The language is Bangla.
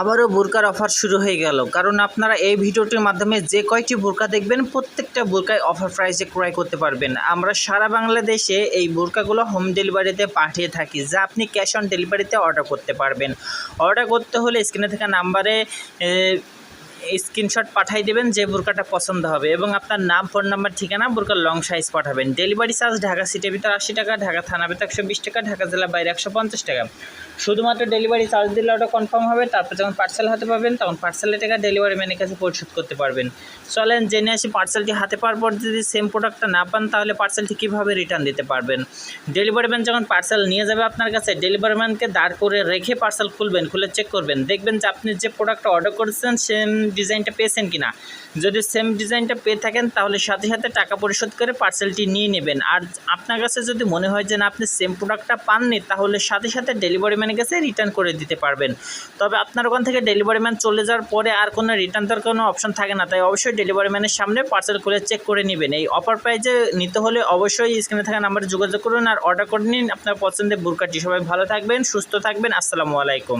আবারও বোরকার অফার শুরু হয়ে গেল। কারণ আপনারা এই ভিডিওটির মাধ্যমে যে কয়টি বোরকা দেখবেন, প্রত্যেকটা বোরকায় অফার প্রাইসে ক্রয় করতে পারবেন। আমরা সারা বাংলাদেশে এই বোরকাগুলো হোম ডেলিভারিতে পাঠিয়ে থাকি, যা আপনি ক্যাশ অন ডেলিভারিতে অর্ডার করতে পারবেন। অর্ডার করতে হলে স্ক্রিনে থাকা নাম্বারে স্ক্রিনশট পাঠিয়ে দেবেন যে বোরকাটা পছন্দ হবে এবং আপনার নাম, ফোন নাম্বার, ঠিকানা বোরকার লং সাইজ পাঠাবেন। ডেলিভারি চার্জ ঢাকা সিটির ভিতর আশি টাকা, ঢাকা থানা ভিতর একশো বিশ টাকা, ঢাকা জেলা বাইরে একশো পঞ্চাশ টাকা। শুধুমাত্র ডেলিভারি চার্জ দিলে ওটা কনফার্ম হবে, তারপর যখন পার্সেল হাতে পাবেন, তখন পার্সেলের টাকা ডেলিভারি ম্যানের কাছে পরিশোধ করতে পারবেন। চলেন জেনে আসি পার্সেলটি হাতে পাওয়ার পর যদি সেম প্রোডাক্টটা না পান, তাহলে পার্সেলটি কীভাবে রিটার্ন দিতে পারবেন? ডেলিভারি ম্যান যখন পার্সেল নিয়ে যাবে আপনার কাছে ডেলিভারি ম্যানকে দাঁড় করে রেখে পার্সেল খুলবেন, খুলে চেক করবেন। দেখবেন যে আপনি যে প্রোডাক্টটা অর্ডার করেছেন সেম ডিজাইনটা পেয়েছেন কিনা? যদি সেম ডিজাইনটা পেয়ে থাকেন, তাহলে সাথে সাথে টাকা পরিশোধ করে পার্সেলটি নিয়ে নেবেন। আর আপনার কাছে যদি মনে হয় যে, না, আপনি সেম প্রোডাক্টটা পাননি, তাহলে সাথে সাথে ডেলিভারি ম্যানের কাছে রিটার্ন করে দিতে পারবেন। তবে আপনার ওখান থেকে ডেলিভারি ম্যান চলে যাওয়ার পরে আর কোনো রিটার্ন দেওয়ার কোনো অপশন থাকে না। তাই অবশ্যই ডেলিভারি ম্যানের সামনে পার্সেল খুলে চেক করে নেবেন। এই অফার প্রাইজে নিতে হলে অবশ্যই স্ক্রিনে থাকা নাম্বারে যোগাযোগ করুন আর অর্ডার করে নিন। আপনার পছন্দের বুরকাটি সবাই ভালো থাকবেন, সুস্থ থাকবেন। আসসালামু আলাইকুম।